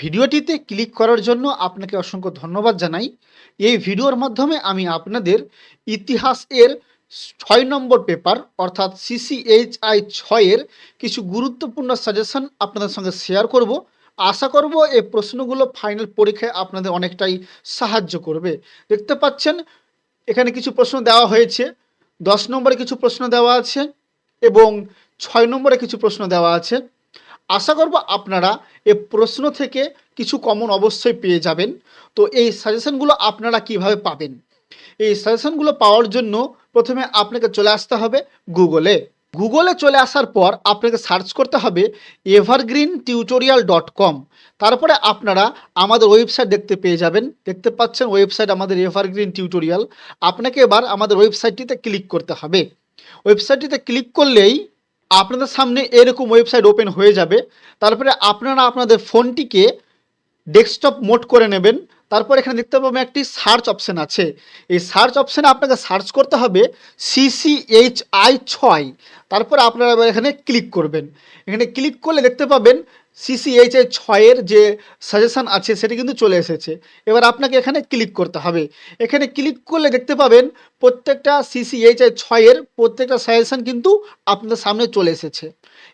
ভিডিওটিতে ক্লিক করার জন্য আপনাকে অসংখ্য ধন্যবাদ জানাই। এই ভিডিওর মাধ্যমে আমি আপনাদের ইতিহাস এর ছয় নম্বর পেপার, অর্থাৎ সিসিএইচআই ছয়ের কিছু গুরুত্বপূর্ণ সাজেশন আপনাদের সঙ্গে শেয়ার করব। আশা করব এই প্রশ্নগুলো ফাইনাল পরীক্ষায় আপনাদের অনেকটাই সাহায্য করবে। দেখতে পাচ্ছেন, এখানে কিছু প্রশ্ন দেওয়া হয়েছে। দশ নম্বরে কিছু প্রশ্ন দেওয়া আছে এবং ছয় নম্বরে কিছু প্রশ্ন দেওয়া আছে। আশা করব আপনারা এ প্রশ্ন থেকে কিছু কমন অবশ্যই পেয়ে যাবেন। তো এই সাজেশনগুলো আপনারা কীভাবে পাবেন? এই সাজেশনগুলো পাওয়ার জন্য প্রথমে আপনাকে চলে আসতে হবে গুগলে গুগলে চলে আসার পর আপনাকে সার্চ করতে হবে এভারগ্রিন টিউটোরিয়াল ডট কম তারপরে আপনারা আমাদের ওয়েবসাইট দেখতে পেয়ে যাবেন। দেখতে পাচ্ছেন ওয়েবসাইট আমাদের এভারগ্রিন টিউটোরিয়াল আপনাকে এবার আমাদের ওয়েবসাইটটিতে ক্লিক করতে হবে। ওয়েবসাইটটিতে ক্লিক করলেই আপনাদের সামনে এরকম ওয়েবসাইট ওপেন হয়ে যাবে। তারপরে আপনারা আপনাদের ফোনটিকে ডেস্কটপ মোড করে নেবেন। তারপর এখানে দেখতে পাবেন একটি সার্চ অপশান আছে। এই সার্চ অপশানে আপনাকে সার্চ করতে হবে সিসিএইচআই ছয়। তারপর আপনারা এবার এখানে ক্লিক করবেন। এখানে ক্লিক করলে দেখতে পাবেন সিসিএইচআই ছয়ের যে সাজেশান আছে সেটি কিন্তু চলে এসেছে। এবার আপনাকে এখানে ক্লিক করতে হবে। এখানে ক্লিক করলে দেখতে পাবেন প্রত্যেকটা সিসিএইচআই ছয়ের প্রত্যেকটা সাজেশন কিন্তু আপনাদের সামনে চলে এসেছে।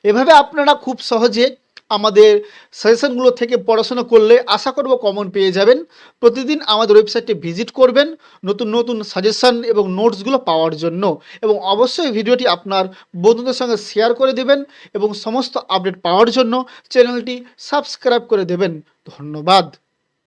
এভাবে আপনারা খুব সহজে আমাদের সাজেশনগুলো থেকে পড়াশোনা করলে আশা করব কমন পেয়ে যাবেন। প্রতিদিন আমাদের ওয়েবসাইটে ভিজিট করবেন নতুন নতুন সাজেশান এবং নোটসগুলো পাওয়ার জন্য এবং অবশ্যই ভিডিওটি আপনার বন্ধুদের সঙ্গে শেয়ার করে দেবেন এবং সমস্ত আপডেট পাওয়ার জন্য চ্যানেলটি সাবস্ক্রাইব করে দেবেন। ধন্যবাদ।